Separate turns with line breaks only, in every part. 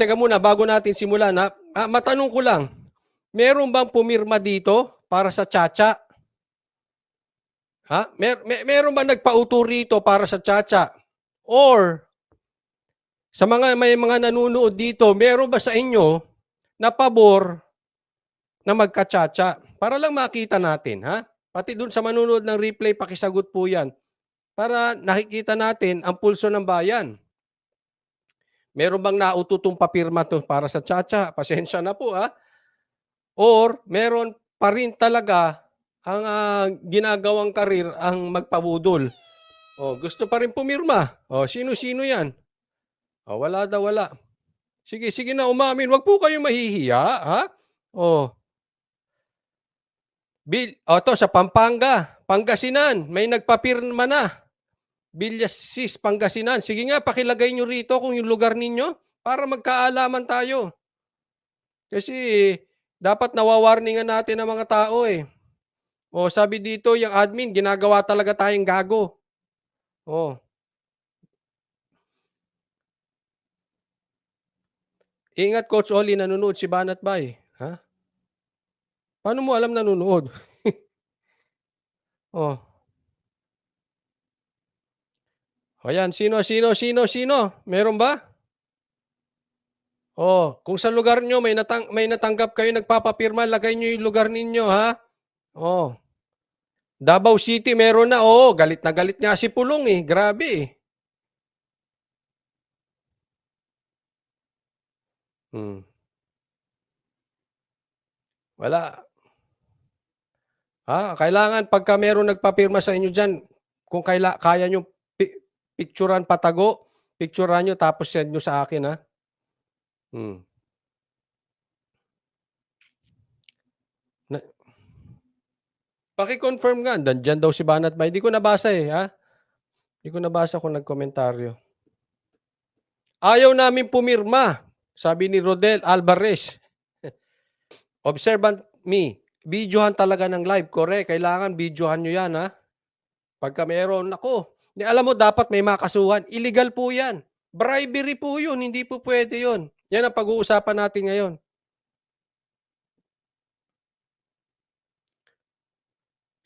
teka muna, bago natin simulan, ha? Ah, matanong ko lang, meron bang pumirma dito para sa Chacha? Ha? Mer mer meron ba nagpauto rito para sa Chacha? Or, sa mga may mga nanonood dito, meron ba sa inyo na pabor na magka-Chacha? Para lang makita natin, ha? Pati dun sa manunood ng replay, pakisagot po yan. Para nakikita natin ang pulso ng bayan. Meron bang naututong papirma to para sa Chacha? Pasensya na po ha. Or meron pa rin talaga ang ah, ginagawang karir ang magpabudol. Oh, gusto pa rin pumirma. Oh, sino-sino 'yan? Oh, wala daw wala. Sige, sige na umamin. Wag po kayo mahihiya, ha? Oh. Bil, oh, to sa Pampanga, Pangasinan, may nagpapirma na. Bilyasis, Pangasinan. Sige nga, pakilagay nyo rito kung yung lugar ninyo para magkaalaman tayo. Kasi dapat nawawarningan natin ang mga tao eh. O sabi dito, yung admin, ginagawa talaga tayong gago. Oh. Ingat Coach Oli, nanonood si Banat Bay. Ha? Paano mo alam nanonood? oh. Ayan, sino, sino, sino, sino? Meron ba? Oh, kung sa lugar nyo may, natang, may natanggap kayo nagpapapirma, lagay nyo yung lugar ninyo, ha? Oh. Davao City, meron na. Oo, galit na galit nga si Pulong eh. Grabe eh. Hmm. Wala. Ha? Kailangan pagka meron nagpapirma sa inyo dyan, kung kaila, kaya nyo picturean patago, picturean nyo tapos send nyo sa akin ha. Hmm. Na, Paki-confirm nga, dandyan daw si Banat Bay. Di ko nabasa eh, ha? Di ko nabasa kung nagkomentaryo. Ayaw namin pumirma, sabi ni Rodel Alvarez. Observant me, videohan talaga ng live. Correct, kailangan videohan nyo yan, ha? Pagka meron, nako, alam mo, dapat may makasuhan. Illegal po yan. Bribery po yun, hindi po pwede yun. Yan ang pag-uusapan natin ngayon.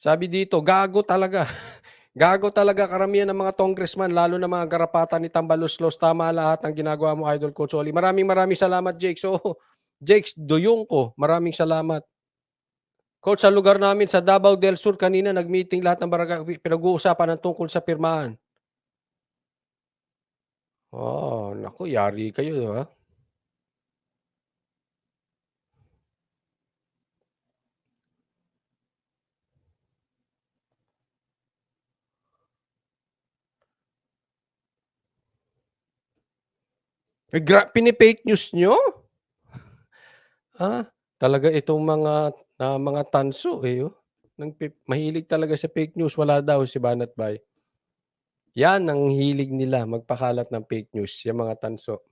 Sabi dito, gago talaga. gago talaga karamihan ng mga congressman, lalo na mga garapatan ni Tambaluslos. Tama lahat ng ginagawa mo, Idol Coach Oli. Maraming maraming salamat, Jake. So, Jake, duyong ko. Maraming salamat. Coach, sa lugar namin sa Davao del Sur kanina, nag-meeting lahat ng barangay. Pinag-uusapan ng tungkol sa pirmahan. Oh, naku, yari kayo, di ba? Eh, gra- pinipake news nyo? ah, talaga itong mga ah, mga tanso eh. Oh. Nang mahilig talaga sa fake news, wala daw si Banat Bay. Yan ang hilig nila, magpakalat ng fake news, yung mga tanso.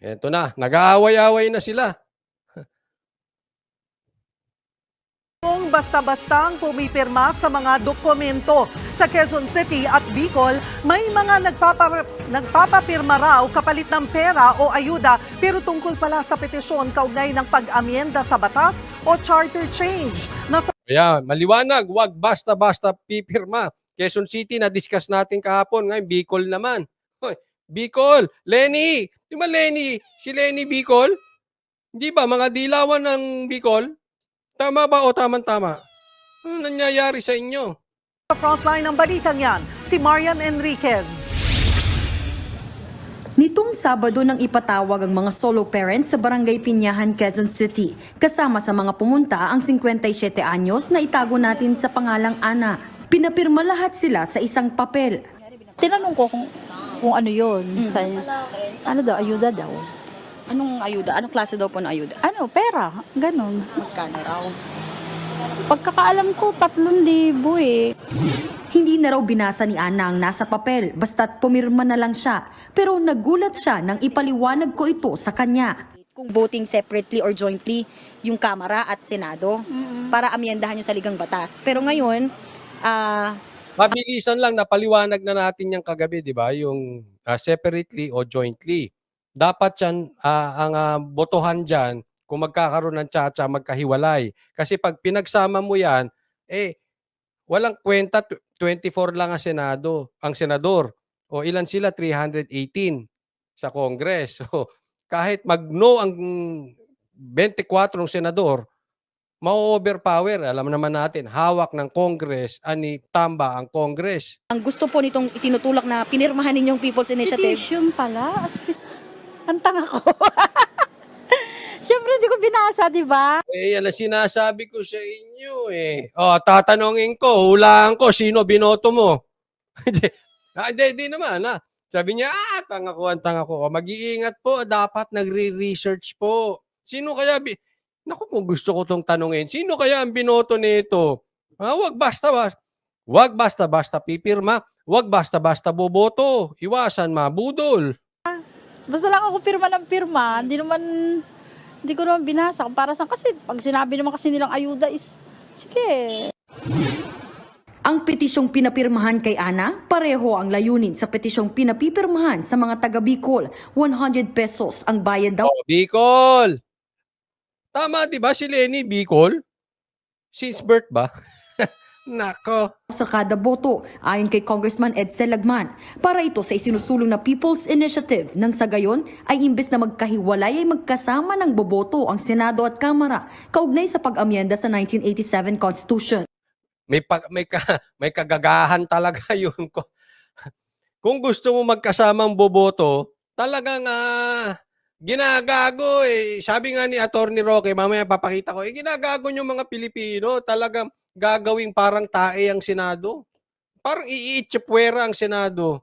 Eto na, nag-aaway-away na sila.
Kung basta-bastang pumipirma sa mga dokumento sa Quezon City at Bicol, may mga nagpapa, nagpapapirma raw kapalit ng pera o ayuda pero tungkol pala sa petisyon kaugnay ng pag-amyenda sa batas o charter change. Nasa
Kaya maliwanag, wag basta-basta pipirma. Quezon City na-discuss natin kahapon, ngayon Bicol naman. Hoy, Bicol, Lenny, di ba Lenny, si Lenny Bicol? Hindi ba mga dilawan ng Bicol? Tama ba o tamang-tama? Ano nangyayari sa inyo?
frontline ng balitang yan, si Marian Enriquez.
Nitong Sabado nang ipatawag ang mga solo parents sa Barangay Pinyahan, Quezon City. Kasama sa mga pumunta ang 57 anyos na itago natin sa pangalang Ana. Pinapirma lahat sila sa isang papel.
Tinanong ko kung, kung ano yun. Sa, ano daw, ayuda daw.
Anong ayuda? Anong klase daw po ng ayuda?
Ano, pera. Ganon.
Magkano raw?
Pagkakaalam ko, tatlong libo eh.
Hindi na raw binasa ni Ana ang nasa papel, basta't pumirma na lang siya. Pero nagulat siya nang ipaliwanag ko ito sa kanya.
Kung voting separately or jointly yung Kamara at Senado para amyendahan yung saligang batas. Pero ngayon, ah
Mabilisan lang, napaliwanag na natin yung kagabi, di ba? Yung ah, separately o jointly. Dapat yan, ah, ang ah, botohan dyan, kung magkakaroon ng tsa-tsa, magkahiwalay. Kasi pag pinagsama mo yan, eh, walang kwenta, tw- 24 lang ang Senado, ang senador. O ilan sila? 318 sa Congress. So, kahit mag-no ang 24 ng senador, ma-overpower. Alam naman natin, hawak ng Congress, ani tamba ang Congress.
Ang gusto po nitong itinutulak na pinirmahan ninyong People's Initiative,
Petition pala. Aspit. Ang tanga ko. Siyempre, hindi ko binasa, di ba?
Eh, yan ang sinasabi ko sa inyo eh. O, tatanungin ko, hulaan ko, sino binoto mo? Hindi, ah, hindi, naman ha. Sabi niya, ah, tanga ko, ang tanga ko. O, Mag-iingat po, dapat nagre-research po. Sino kaya, bi- Naku, kung gusto ko tong tanungin, sino kaya ang binoto nito? Ah, wag basta basta. Wag basta basta pipirma, wag basta basta boboto. Iwasan mabudol.
Basta lang ako pirma ng pirma. Hindi naman, hindi ko naman binasa. Kung para saan. Kasi pag sinabi naman kasi nilang ayuda is, sige,
Ang petisyong pinapirmahan kay Ana, pareho ang layunin sa petisyong pinapipirmahan sa mga taga Bicol. 100 pesos ang bayad daw
Oh, Bicol. Tama 'di ba si Lenny Bicol? Since birth ba? Nako.
sa kada boto ayon kay Congressman Edsel Lagman para ito sa isinusulong na People's Initiative nang sa gayon ay imbes na magkahiwalay ay magkasama ng boboto ang Senado at Kamara kaugnay sa pag-amyenda sa 1987 Constitution.
May pa- may ka, may kagagahan talaga 'yun ko. Kung gusto mo magkasamang boboto, talagang ah, ginagago eh. Sabi nga ni Attorney Roque, mamaya papakita ko, eh ginagago yung mga Pilipino. Talagang gagawing parang tae ang Senado. Parang iitsipwera ang Senado.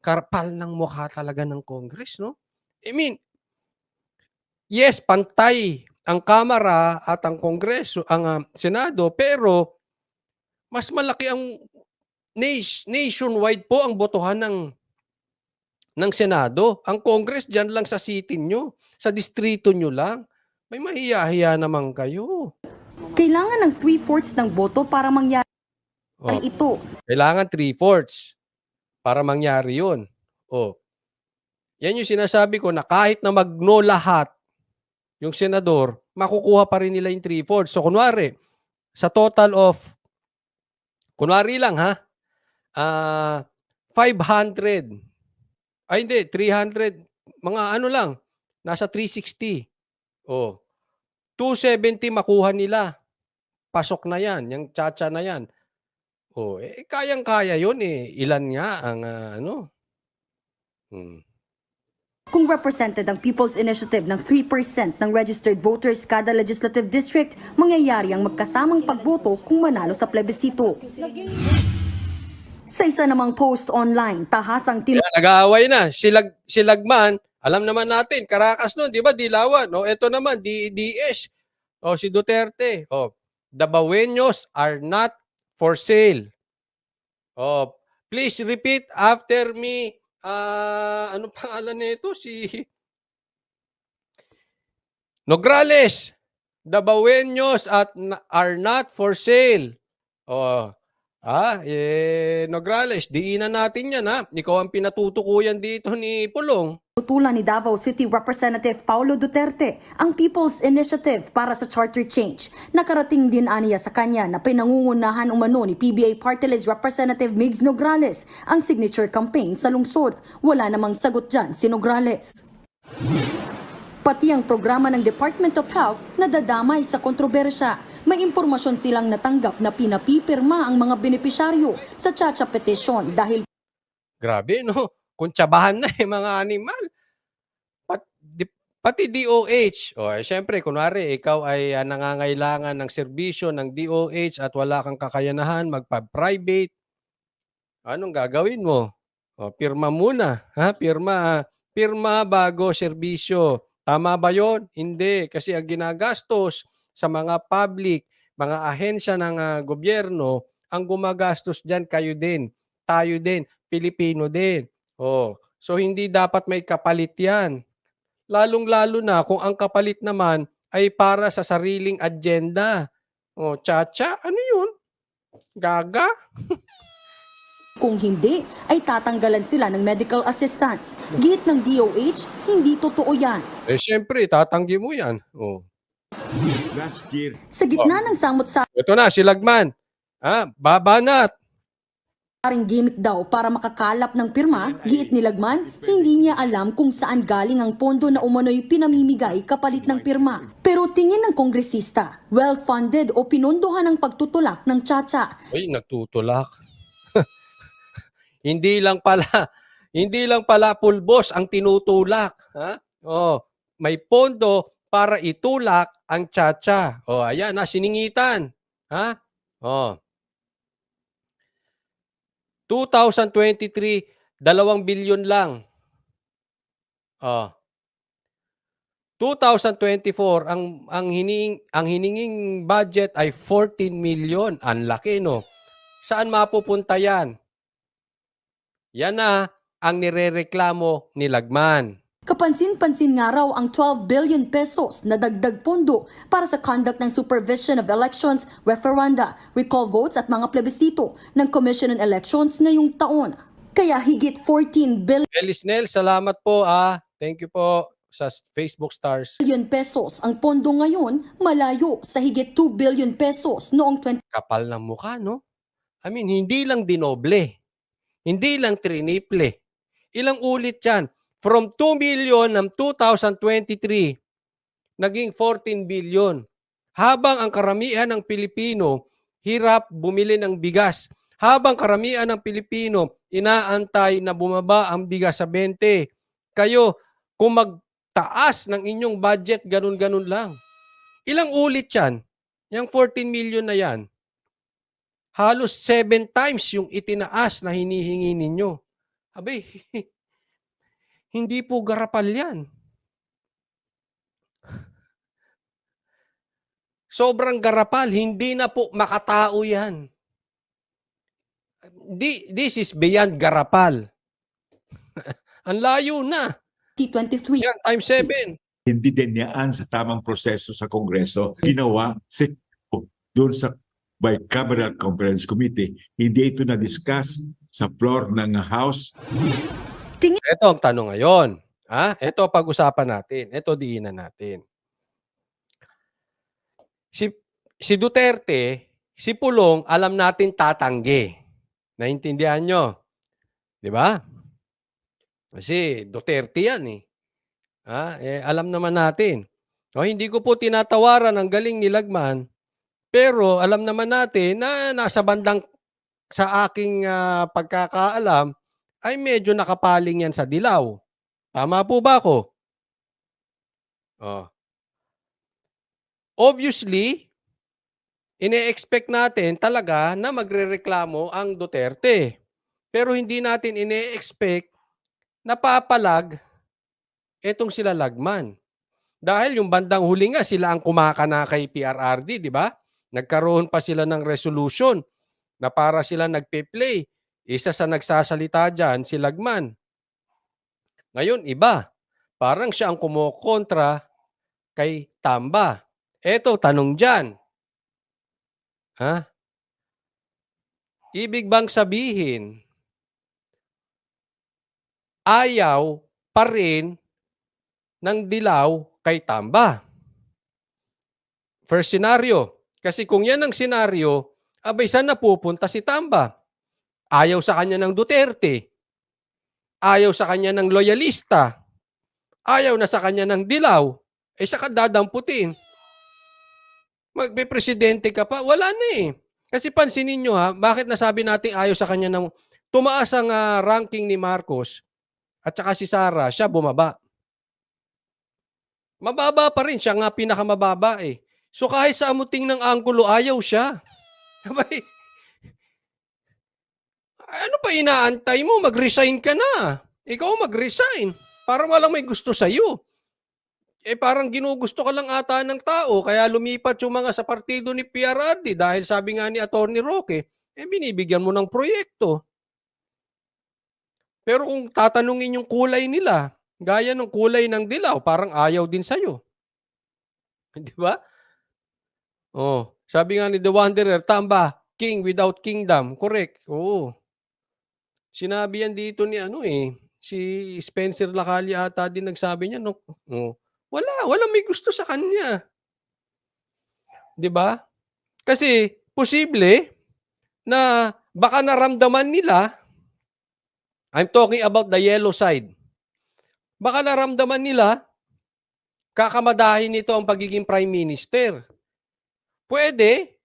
Karpal ng mukha talaga ng Congress, no? I mean, yes, pantay ang Kamara at ang Kongreso, ang ah, Senado, pero mas malaki ang nation, nationwide po ang botohan ng ng Senado. Ang Congress diyan lang sa city nyo, sa distrito nyo lang. May mahiya-hiya naman kayo.
Kailangan ng 3-fourths ng boto para mangyari
Oh,
ito.
kailangan three-fourths para mangyari yun. Oh. Yan yung sinasabi ko na kahit na magno lahat yung senador, makukuha pa rin nila yung three-fourths. So, kunwari, sa total of, kunwari lang ha, ah 500, ay hindi, 300, mga ano lang, nasa 360. Oh. 270 makuha nila. Pasok na yan, yung tsa na yan. Oh, eh kayang-kaya 'yun eh. Ilan nga ang ah, ano? Hmm.
Kung represented ang People's Initiative ng 3% ng registered voters kada legislative district, mangyayari ang magkasamang pagboto kung manalo sa plebisito. Sa isa namang post online, tahasang tin
nag-aaway na. Silag silagman, alam naman natin, Caracas noon, 'di ba? Dilawan. No, ito naman DDS. Oh, si Duterte. Oh, the Baweños are not for sale. Oh, please repeat after me. Ah, ano pangalan nito si Nograles. The Baweños at are not for sale. Oh, Ah, eh, Nograles, diinan natin yan ha. Ikaw ang pinatutukuyan dito ni Pulong.
Tutulan ni Davao City Representative Paulo Duterte ang People's Initiative para sa charter change. Nakarating din aniya sa kanya na pinangungunahan umano ni PBA Party List Representative Migs Nograles ang signature campaign sa lungsod. Wala namang sagot dyan si Nograles. Pati ang programa ng Department of Health nadadamay sa kontrobersya. May impormasyon silang natanggap na pinapipirma ang mga benepisyaryo sa Chacha Petition dahil
Grabe, no? Kuntsabahan na eh, mga animal. Pat, pati DOH. O, eh, syempre, kunwari, ikaw ay ah, nangangailangan ng serbisyo ng DOH at wala kang kakayanahan, magpa-private. Anong gagawin mo? O, pirma muna. Ha? Pirma, pirma bago serbisyo. Tama ba yon? Hindi. Kasi ang ginagastos sa mga public, mga ahensya ng ah, gobyerno, ang gumagastos dyan kayo din. Tayo din. Pilipino din. Oh, so hindi dapat may kapalit 'yan. Lalong-lalo na kung ang kapalit naman ay para sa sariling agenda. Oh, chacha, ano 'yun? Gaga?
Kung hindi, ay tatanggalan sila ng medical assistance. Git ng DOH, hindi totoo yan.
Eh, syempre, tatanggi mo yan. Oh.
Last year,
Sa gitna ng samot-saring
Ito na, si Lagman. Ah, baba na.
Gimmick daw para makakalap ng pirma, giit ni Lagman, hindi niya alam kung saan galing ang pondo na umano'y pinamimigay kapalit ng pirma. Pero tingin ng kongresista, well-funded o pinondohan ang pagtutulak ng tsatsya.
Uy, nagtutulak. hindi lang pala, hindi lang pala pulbos ang tinutulak. Ha? Oh, may pondo para itulak ang tsatsya. Oh, ayan na, siningitan. Ha? Oh. 2023, dalawang bilyon lang. Oh. 2024 ang ang hining ang hininging budget ay 14 million. Ang laki no. Saan mapupunta 'yan? Yan na ang nirereklamo ni Lagman.
Kapansin-pansin nga raw ang 12 billion pesos na dagdag pondo para sa conduct ng Supervision of Elections, referenda, recall votes at mga plebisito ng Commission on Elections ngayong taon. Kaya higit 14 billion
Elisnel, salamat po ah. Thank you po sa Facebook stars.
pesos ang pondo ngayon malayo sa higit 2 billion pesos noong 20
Kapal ng mukha, no? I mean, hindi lang dinoble. Hindi lang triniple. Ilang ulit yan? From 2 billion ng 2023, naging 14 billion. Habang ang karamihan ng Pilipino hirap bumili ng bigas. Habang karamihan ng Pilipino inaantay na bumaba ang bigas sa 20. Kayo, kung magtaas ng inyong budget, ganun-ganun lang. Ilang ulit yan? Yung 14 million na yan halos seven times yung itinaas na hinihingi ninyo. Abay, hindi po garapal yan. Sobrang garapal, hindi na po makatao yan. Di, this is beyond garapal. Ang layo na.
2023.
Yan, times seven.
hindi din niyaan sa tamang proseso sa Kongreso. Ginawa si doon sa Bicameral Conference Committee. Hindi ito na-discuss sa floor ng House.
Ito ang tanong ngayon. Ha? Ito pag-usapan natin. Ito diinan natin. Si, si Duterte, si Pulong, alam natin tatanggi. Naintindihan nyo? Di ba? Kasi Duterte yan eh. Ha? eh alam naman natin. O, hindi ko po tinatawaran ang galing ni Lagman, pero alam naman natin na nasa bandang sa aking ah, pagkakaalam, ay medyo nakapaling yan sa dilaw. Tama po ba ako? Oh. Obviously, ine-expect natin talaga na magrereklamo ang Duterte. Pero hindi natin ine-expect na papalag etong sila Lagman. Dahil yung bandang huli nga, sila ang kumakana kay PRRD, di ba? Nagkaroon pa sila ng resolution na para sila nagpe-play. Isa sa nagsasalita dyan, si Lagman. Ngayon, iba. Parang siya ang kumukontra kay Tamba. Eto, tanong dyan. Ha? Ibig bang sabihin, ayaw pa rin ng dilaw kay Tamba? First scenario. Kasi kung yan ang senaryo, abay saan napupunta si Tamba? Ayaw sa kanya ng Duterte. Ayaw sa kanya ng loyalista. Ayaw na sa kanya ng dilaw. Eh sa kadadamputin. Magbe-presidente ka pa? Wala na eh. Kasi pansinin nyo ha, bakit nasabi natin ayaw sa kanya ng tumaas ang ah, ranking ni Marcos at saka si Sara, siya bumaba. Mababa pa rin, siya nga pinakamababa eh. So kahit sa amuting ng anggulo, ayaw siya. Ano pa inaantay mo? Mag-resign ka na. Ikaw mag-resign. Para walang may gusto sa'yo. Eh parang ginugusto ka lang ata ng tao, kaya lumipat yung mga sa partido ni PRRD dahil sabi nga ni Attorney Roque, eh binibigyan mo ng proyekto. Pero kung tatanungin yung kulay nila, gaya ng kulay ng dilaw, parang ayaw din sa'yo. Di ba? Oh, sabi nga ni The Wanderer, tamba, king without kingdom. Correct. Oo. Sinabi yan dito ni ano eh, si Spencer Lacalle ata din nagsabi niya no. Oh, wala, wala may gusto sa kanya. 'Di ba? Kasi posible na baka naramdaman nila I'm talking about the yellow side. Baka naramdaman nila kakamadahin nito ang pagiging prime minister. Pwede.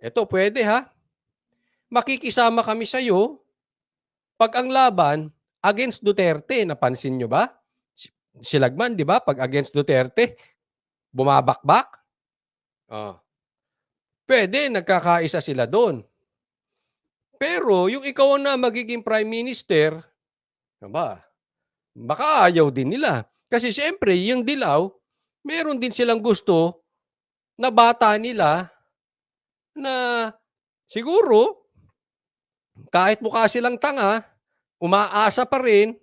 Ito, pwede ha. Makikisama kami sa iyo pag ang laban against Duterte, napansin nyo ba? Si- Si Lagman, di ba? Pag against Duterte, bumabakbak. Oh. Pwede, nagkakaisa sila doon. Pero yung ikaw na magiging prime minister, ba? Baka ayaw din nila. Kasi siyempre, yung dilaw, meron din silang gusto na bata nila na siguro kahit mukha silang tanga, umaasa pa rin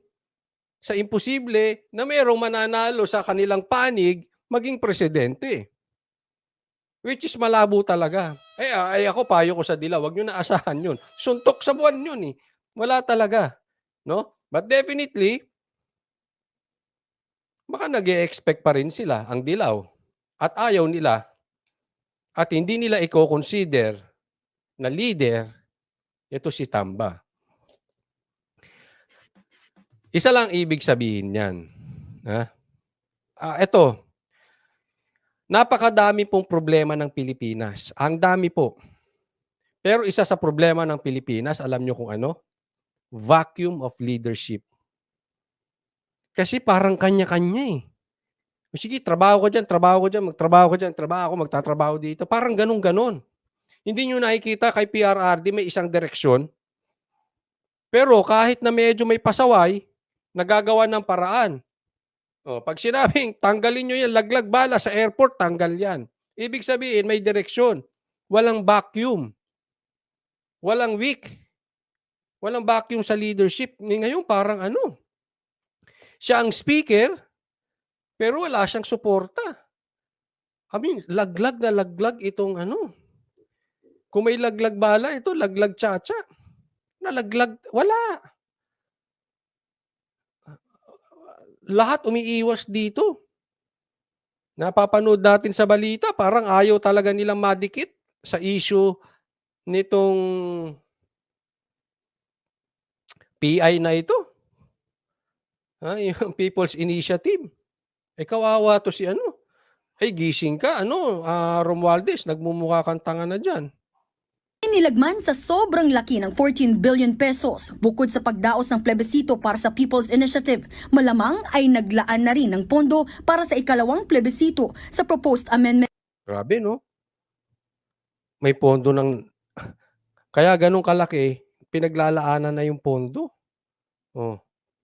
sa imposible na mayroong mananalo sa kanilang panig maging presidente. Which is malabo talaga. Eh, ay ako, payo ko sa dila, wag nyo na asahan yun. Suntok sa buwan yun eh. Wala talaga. No? But definitely, baka nag expect pa rin sila, ang dilaw. At ayaw nila, at hindi nila i-consider na leader ito si Tamba. Isa lang ibig sabihin niyan. Ha? Ah, ito. Napakadami pong problema ng Pilipinas. Ang dami po. Pero isa sa problema ng Pilipinas, alam nyo kung ano? Vacuum of leadership. Kasi parang kanya-kanya eh. Sige, trabaho ko dyan, trabaho ko dyan, magtrabaho ko dyan, trabaho ako, magtatrabaho dito. Parang ganun-ganon. Hindi nyo nakikita kay PRRD may isang direksyon. Pero kahit na medyo may pasaway, nagagawa ng paraan. O, pag sinabing tanggalin nyo yan, laglag bala sa airport, tanggal yan. Ibig sabihin, may direksyon. Walang vacuum. Walang weak. Walang vacuum sa leadership. Ngayon, parang ano? Siya ang speaker, pero wala siyang suporta. I mean, laglag na laglag itong ano, kung may laglag bala, ito laglag tsa-tsa. Nalaglag, wala. Lahat umiiwas dito. Napapanood natin sa balita, parang ayaw talaga nilang madikit sa issue nitong PI na ito. Ha, yung People's Initiative. Eh, kawawa to si ano. Ay, gising ka, ano, ah, Romualdez, nagmumukha kang tanga na dyan.
Nilagman sa sobrang laki ng 14 billion pesos bukod sa pagdaos ng plebisito para sa People's Initiative. Malamang ay naglaan na rin ng pondo para sa ikalawang plebisito sa proposed amendment
Grabe, no? May pondo ng... Kaya ganun kalaki, pinaglalaanan na yung pondo. Oh.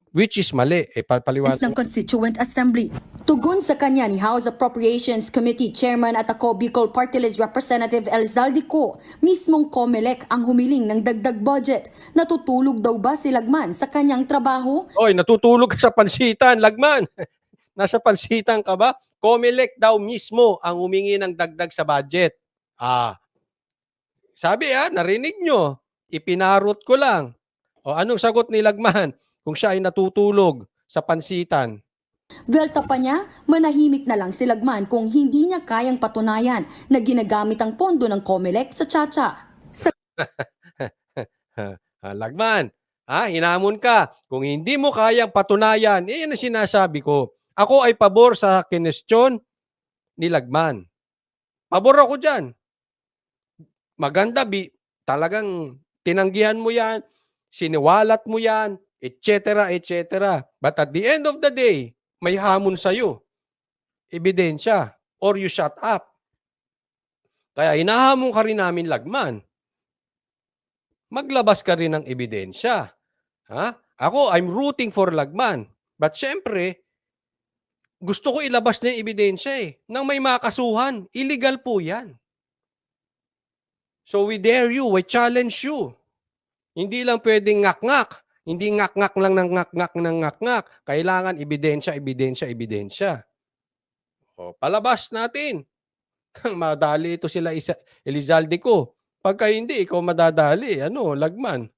Which is mali. Eh, papaliwanag.
ng Constituent Assembly. Tugon sa kanya ni House Appropriations Committee Chairman at ako Bicol Party List Representative Elzaldi Co, mismong COMELEC ang humiling ng dagdag budget. Natutulog daw ba si Lagman sa kanyang trabaho?
Oy, natutulog ka sa pansitan, lagman. Nasa pansitan ka ba? Comelec daw mismo ang humingi ng dagdag sa budget. Ah. Sabi ah, narinig nyo. Ipinarot ko lang. O anong sagot ni Lagman kung siya ay natutulog sa pansitan?
Belta pa niya, manahimik na lang si Lagman kung hindi niya kayang patunayan na ginagamit ang pondo ng COMELEC sa Chacha. Sa
Lagman, ah, hinamon ka. Kung hindi mo kayang patunayan, eh, yan ang sinasabi ko. Ako ay pabor sa kinestyon ni Lagman. Pabor ako dyan. Maganda, bi, talagang tinanggihan mo yan, siniwalat mo yan, etc., etc. But at the end of the day, may hamon sa'yo. Ebidensya. Or you shut up. Kaya hinahamon ka rin namin Lagman maglabas ka rin ng ebidensya. Ha? Ako, I'm rooting for Lagman. But syempre, gusto ko ilabas na yung ebidensya eh. Nang may makasuhan, illegal po yan. So we dare you, we challenge you. Hindi lang pwedeng ngak-ngak. Hindi ngak-ngak lang ng ngak-ngak ng ngak-ngak. Kailangan ebidensya, ebidensya, ebidensya. O, palabas natin. Madali ito sila isa, Elizalde ko. Pagka hindi, ikaw madadali. Ano, lagman.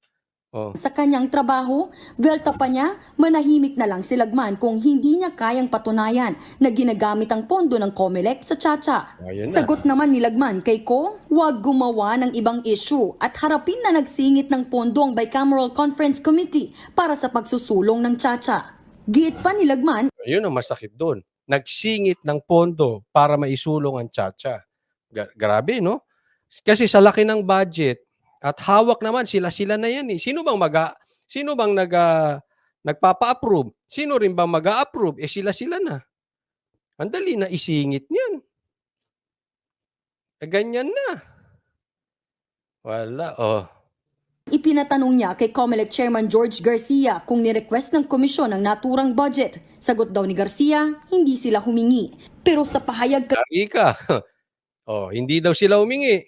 Oh.
sa kanyang trabaho, belta pa niya, manahimik na lang si Lagman kung hindi niya kayang patunayan na ginagamit ang pondo ng COMELEC sa Chacha.
Na.
Sagot naman ni Lagman kay Ko, huwag gumawa ng ibang issue at harapin na nagsingit ng pondo ang Bicameral Conference Committee para sa pagsusulong ng Chacha. Giit pa ni Lagman,
Yun ang masakit doon. Nagsingit ng pondo para maisulong ang Chacha. Ga- grabe, no? Kasi sa laki ng budget at hawak naman sila-sila na yan eh. Sino bang maga Sino bang nag ah, nagpapa-approve? Sino rin bang mag-a-approve? Eh sila-sila na. Ang dali na isingit niyan. Eh, ganyan na. Wala, oh.
Ipinatanong niya kay COMELEC Chairman George Garcia kung nirequest ng komisyon ang naturang budget. Sagot daw ni Garcia, hindi sila humingi. Pero sa pahayag
Lagi ka. oh, hindi daw sila humingi.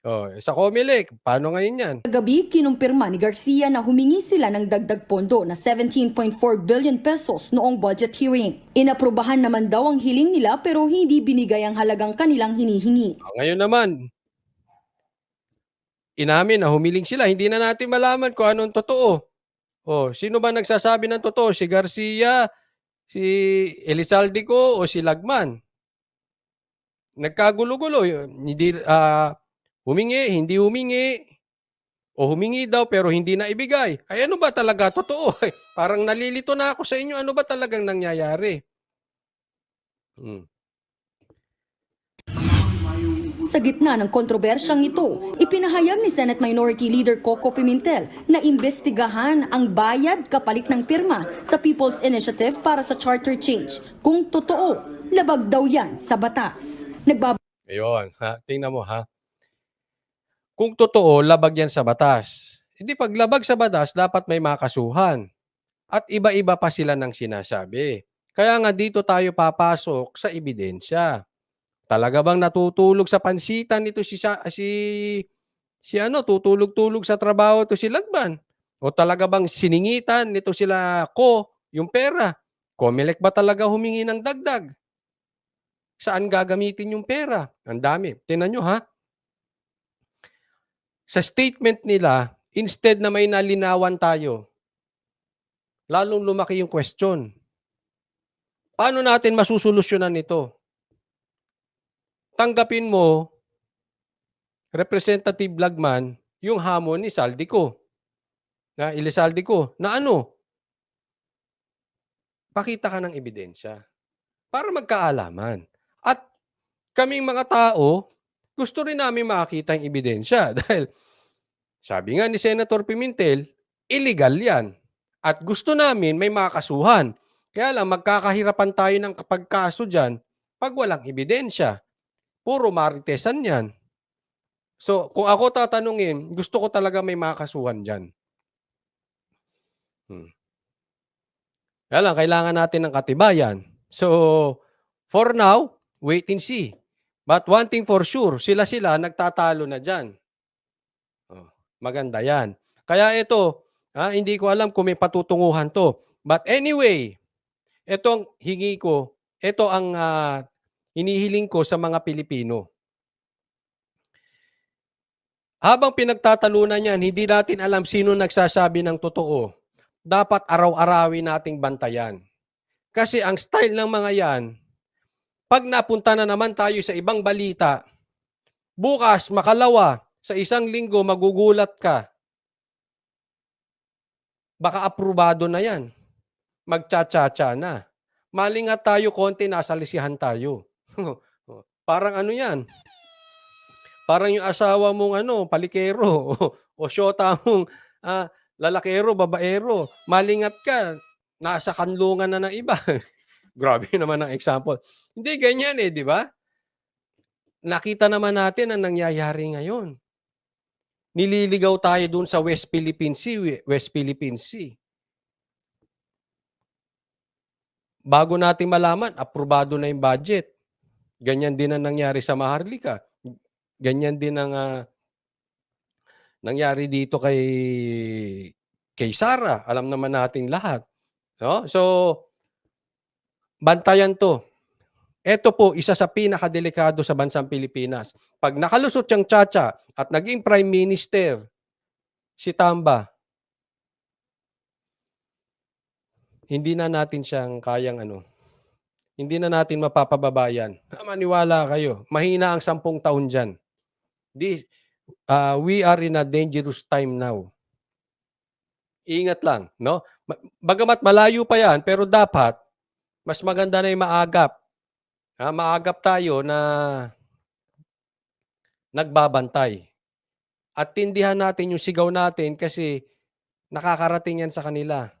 Oh, sa Comelec, paano ngayon yan?
kagabi, kinumpirma ni Garcia na humingi sila ng dagdag pondo na 17.4 billion pesos noong budget hearing. Inaprubahan naman daw ang hiling nila pero hindi binigay ang halagang kanilang hinihingi.
Ah, Ngayon naman, inamin na humiling sila. Hindi na natin malaman kung anong totoo. Oh, sino ba nagsasabi ng totoo? Si Garcia, si Elizalde ko o si Lagman? Nagkagulo-gulo. Hindi ah, humingi, hindi humingi. O humingi daw pero hindi na ibigay. Ay ano ba talaga totoo? Parang nalilito na ako sa inyo. Ano ba talagang nangyayari? Hmm.
Sa gitna ng kontrobersyang ito, ipinahayag ni Senate Minority Leader Coco Pimentel na imbestigahan ang bayad kapalit ng pirma sa People's Initiative para sa charter change. Kung totoo, labag daw yan sa batas. Nagbab
Ayun, ha? Tingnan mo, ha? Kung totoo, labag yan sa batas. Hindi pag labag sa batas, dapat may makasuhan. At iba-iba pa sila ng sinasabi. Kaya nga dito tayo papasok sa ebidensya. Talaga bang natutulog sa pansitan nito si si si ano tutulog-tulog sa trabaho to si Lagban? O talaga bang siningitan nito sila ko yung pera? Comelec ba talaga humingi ng dagdag? Saan gagamitin yung pera? Ang dami. Tingnan nyo ha. Sa statement nila, instead na may nalinawan tayo, lalong lumaki yung question. Paano natin masusolusyonan ito? Tanggapin mo, Representative Lagman, yung hamon ni Saldico. Na Ilisaldico, na ano? Pakita ka ng ebidensya para magkaalaman. At kaming mga tao, gusto rin namin makita yung ebidensya dahil sabi nga ni Senator Pimentel, illegal yan. At gusto namin may makasuhan. Kaya lang magkakahirapan tayo ng kapagkaso dyan pag walang ebidensya. Puro maritesan yan. So, kung ako tatanungin, gusto ko talaga may makasuhan dyan. Hmm. Kaya lang, kailangan natin ng katibayan. So, for now, wait and see. But one thing for sure, sila-sila nagtatalo na dyan. Oh, maganda yan. Kaya ito, ah, hindi ko alam kung may patutunguhan to. But anyway, itong hingi ko, ito ang ah, hinihiling ko sa mga Pilipino. Habang pinagtatalunan yan, hindi natin alam sino nagsasabi ng totoo. Dapat araw-arawin nating bantayan. Kasi ang style ng mga yan, pag napunta na naman tayo sa ibang balita, bukas, makalawa, sa isang linggo, magugulat ka. Baka aprobado na yan. Magcha-cha-cha na. Malingat tayo konti, nasa lisihan tayo. Parang ano yan? Parang yung asawa mong ano, palikero o syota mong ah, lalakero, babaero. Malingat ka, nasa kanlungan na ng iba. Grabe naman ang example. Hindi ganyan eh, di ba? Nakita naman natin ang nangyayari ngayon. Nililigaw tayo dun sa West Philippine Sea, West Philippine Sea. Bago natin malaman, aprobado na yung budget. Ganyan din ang nangyari sa Maharlika. Ganyan din ang ah, nangyari dito kay kay Sara. Alam naman nating lahat. No? So, bantayan to. Ito po, isa sa pinakadelikado sa bansang Pilipinas. Pag nakalusot siyang Chacha at naging Prime Minister, si Tamba, hindi na natin siyang kayang ano, hindi na natin mapapababayan. Maniwala kayo, mahina ang sampung taon dyan. Di, ah, we are in a dangerous time now. Ingat lang, no? Ma- Bagamat malayo pa yan, pero dapat, mas maganda na yung maagap. Ha, maagap tayo na nagbabantay. At tindihan natin yung sigaw natin kasi nakakarating yan sa kanila.